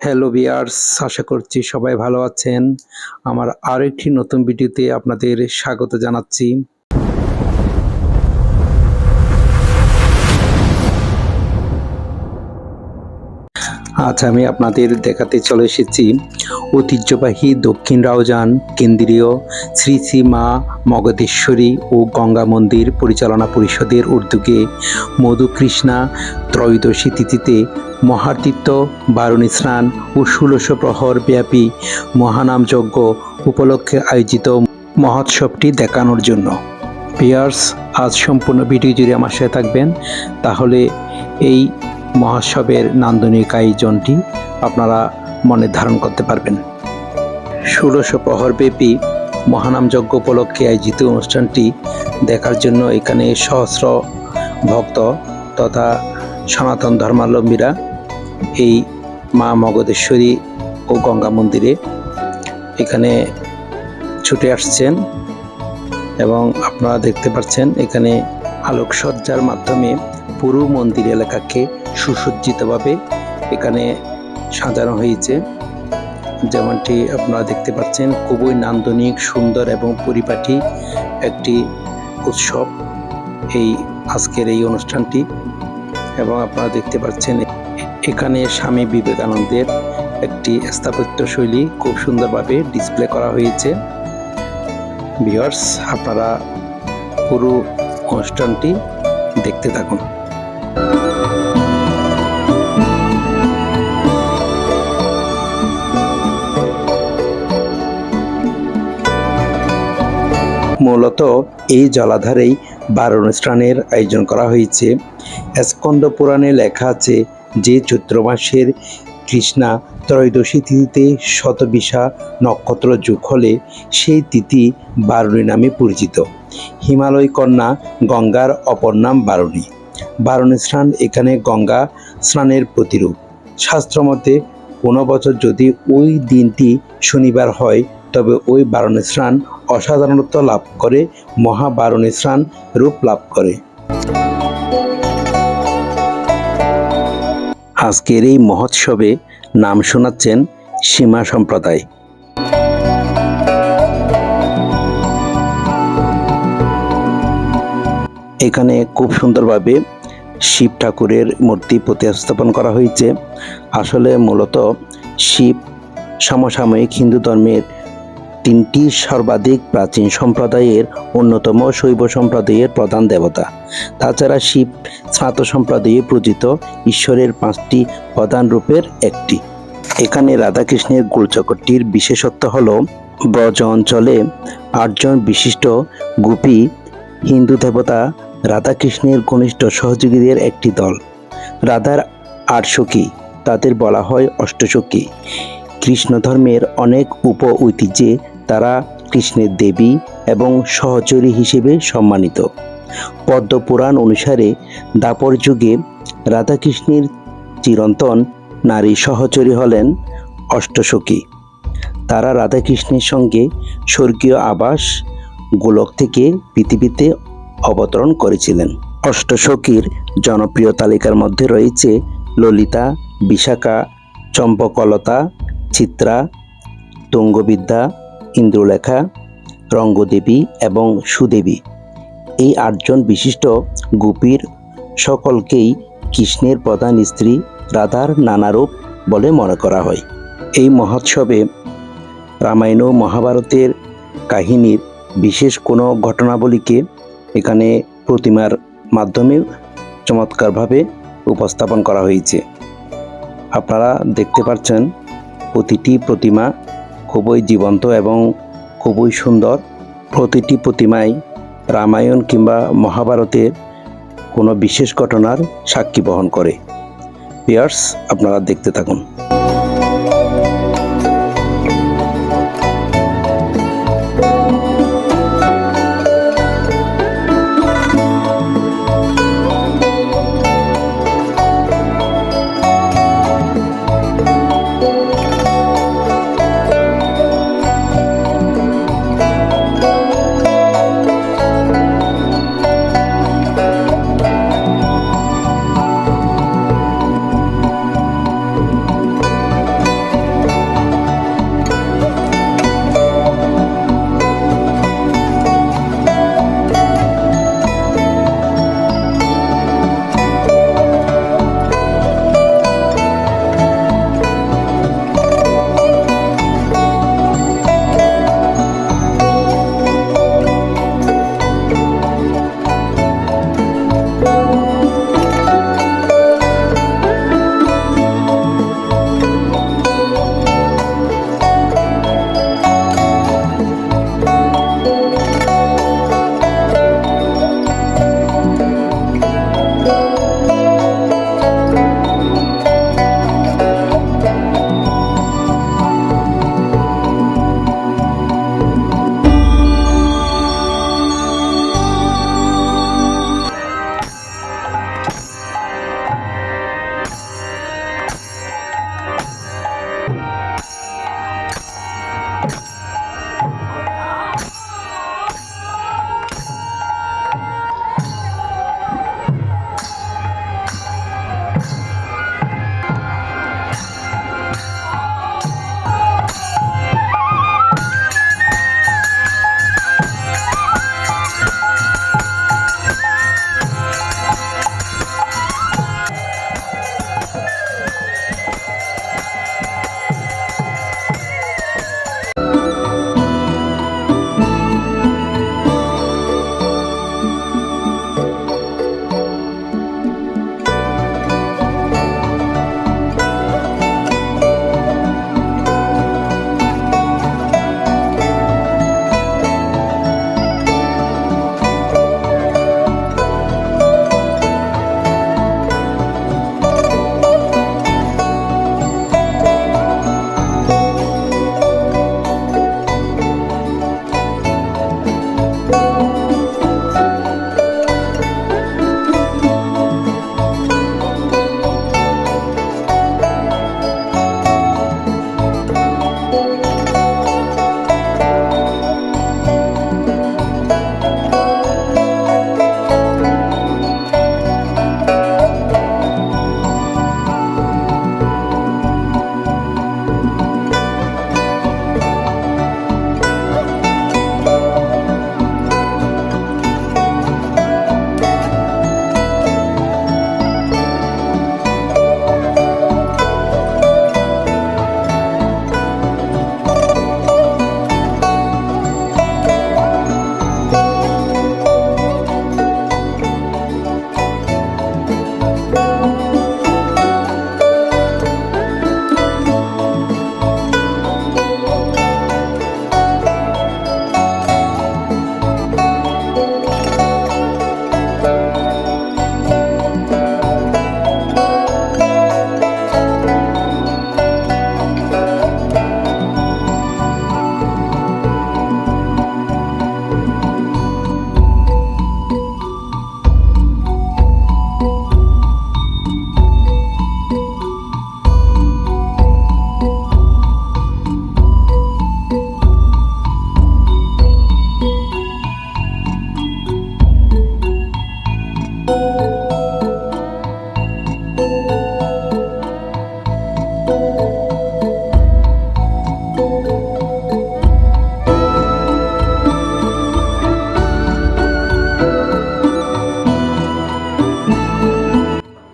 Hello বিয়ার্স আশা করছি সবাই ভালো আছেন। আমার আরেকটি নতুন ভিডিওতে আপনাদের স্বাগত জানাচ্ছি। আজ আমি আপনাদের দেখাতে চলে এসেছি ঐতিহ্যবাহী দক্ষিণ রাউজান কেন্দ্রীয় শ্রী শ্রী মা মগধেশ্বরী ও গঙ্গা মন্দির পরিচালনা পরিষদের উদ্যোগে মধুকৃষ্ণা ত্রয়োদশী তিথিতে মহাতীর্থ, বারুণী স্নান ও ষোলশ প্রহর ব্যাপী মহানাম যজ্ঞ উপলক্ষে আয়োজিত মহোৎসবটি দেখানোর জন্য। পিয়ার্স আজ সম্পূর্ণ ভিডিও জুড়ে আমার সাথে থাকবেন। তাহলে এই মহোৎসবের নান্দনিক আয়োজনটি আপনারা মনে ধারণ করতে পারবেন। ষোড়শ প্রহরব্যাপী মহানাম যজ্ঞ উপলক্ষে আয়োজিত অনুষ্ঠানটি দেখার জন্য এখানে সহস্র ভক্ত তথা সনাতন ধর্মাবলম্বীরা এই মা মগধেশ্বরী ও গঙ্গা মন্দিরে এখানে ছুটে আসছেন এবং আপনারা দেখতে পাচ্ছেন এখানে আলোকসজ্জার মাধ্যমে পুরো মন্দির এলাকাকে সুসজ্জিতভাবে এখানে সাজানো হয়েছে। যেমনটি আপনারা দেখতে পাচ্ছেন, খুবই নান্দনিক, সুন্দর এবং পরিপাটি একটি উৎসব এই আজকের এই অনুষ্ঠানটি। এবং আপনারা দেখতে পাচ্ছেন, এখানে স্বামী বিবেকানন্দের একটি স্থাপত্য শৈলী খুব সুন্দরভাবে ডিসপ্লে করা হয়েছে। ভিওর্স আপনারা পুরো অনুষ্ঠানটি দেখতে থাকুন। মূলত এই জলাধারেই বারণ স্নানের আয়োজন করা হয়েছে। স্কন্দ পুরাণে লেখা আছে যে চৈত্র মাসের কৃষ্ণা ত্রয়োদশী তিথিতে শতবিশা নক্ষত্র যুগ হলে সেই তিথি বারুণী নামে পরিচিত। হিমালয় কন্যা গঙ্গার অপর নাম বারুণী। বারুণী স্নান এখানে গঙ্গা স্নানের প্রতিরূপ। শাস্ত্রমতে কোনো বছর যদি ওই দিনটি শনিবার হয় তবে ওই বারণী স্নান অসাধারণত্ব লাভ করে, মহাবারণী স্নান রূপ লাভ করে। আজকের এই মহোৎসবে নাম শোনাচ্ছেন সীমা সম্প্রদায়। এখানে খুব সুন্দরভাবে শিব ঠাকুরের মূর্তি প্রতিস্থাপন করা হয়েছে। আসলে মূলত শিব সমসাময়িক হিন্দু ধর্মের তিনটি সর্বাধিক প্রাচীন সম্প্রদায়ের অন্যতম শৈব সম্প্রদায়ের প্রধান দেবতা। তাছাড়া শিব স্নাত সম্প্রদায়ে পূজিত ঈশ্বরের পাঁচটি প্রধান রূপের একটি। এখানে রাধাকৃষ্ণের গোলচক্রটির বিশেষত্ব হল, ব্রজ অঞ্চলে আটজন বিশিষ্ট গোপী, হিন্দু দেবতা, রাধাকৃষ্ণের ঘনিষ্ঠ সহযোগীদের একটি দল। রাধার আট সখী তাদের বলা হয় অষ্টসখী কৃষ্ণ ধর্মের অনেক উপ ঐতিহ্যে তারা কৃষ্ণের দেবী এবং সহচরী হিসেবে সম্মানিত। পদ্মপুরাণ অনুসারে দাপর যুগে রাধাকৃষ্ণের চিরন্তন নারী সহচরী হলেন অষ্টসখী তারা রাধাকৃষ্ণের সঙ্গে স্বর্গীয় আবাস গোলক থেকে পৃথিবীতে অবতরণ করেছিলেন। অষ্টসখীর জনপ্রিয় তালিকার মধ্যে রয়েছে ললিতা, বিশাখা, চম্পকলতা চিত্রা, তুঙ্গবিদ্যা, ইন্দ্রলেখা, রঙ্গদেবী এবং সুদেবী। এই আটজন বিশিষ্ট গোপীর সকলকেই কৃষ্ণের প্রধান স্ত্রী রাধার নানারূপ বলে মনে করা হয়। এই মহোৎসবে রামায়ণ ও মহাভারতের কাহিনীর বিশেষ কোনো ঘটনাবলীকে এখানে প্রতিমার মাধ্যমে চমৎকারভাবে উপস্থাপন করা হয়েছে। আপনারা দেখতে পাচ্ছেন প্রতিটি প্রতিমা খুবই জীবন্ত এবং খুবই সুন্দর। প্রতিটি প্রতিমায় রামায়ণ কিংবা মহাভারতের কোনো বিশেষ ঘটনার সাক্ষী বহন করে। পিয়ার্স আপনারা দেখতে থাকুন।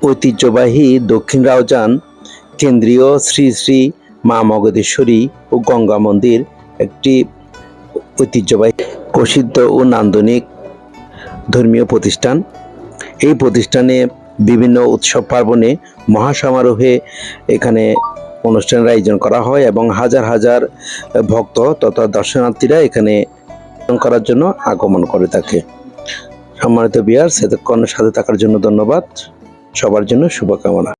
ঐতিহ্যবাহী দক্ষিণ রাউজান, কেন্দ্রীয় শ্রী শ্রী মা মগধেশ্বরী ও গঙ্গা মন্দির একটি ঐতিহ্যবাহী, প্রসিদ্ধ ও নান্দনিক ধর্মীয় প্রতিষ্ঠান। এই প্রতিষ্ঠানে বিভিন্ন উৎসব পার্বণে মহাসমারোহে এখানে অনুষ্ঠানের আয়োজন করা হয় এবং হাজার হাজার ভক্ত তথা দর্শনার্থীরা এখানে করার জন্য আগমন করে থাকে। সম্মানিত বিয়ার সেতক্ষণ সাথে থাকার জন্য ধন্যবাদ। সবার জন্য শুভকামনা।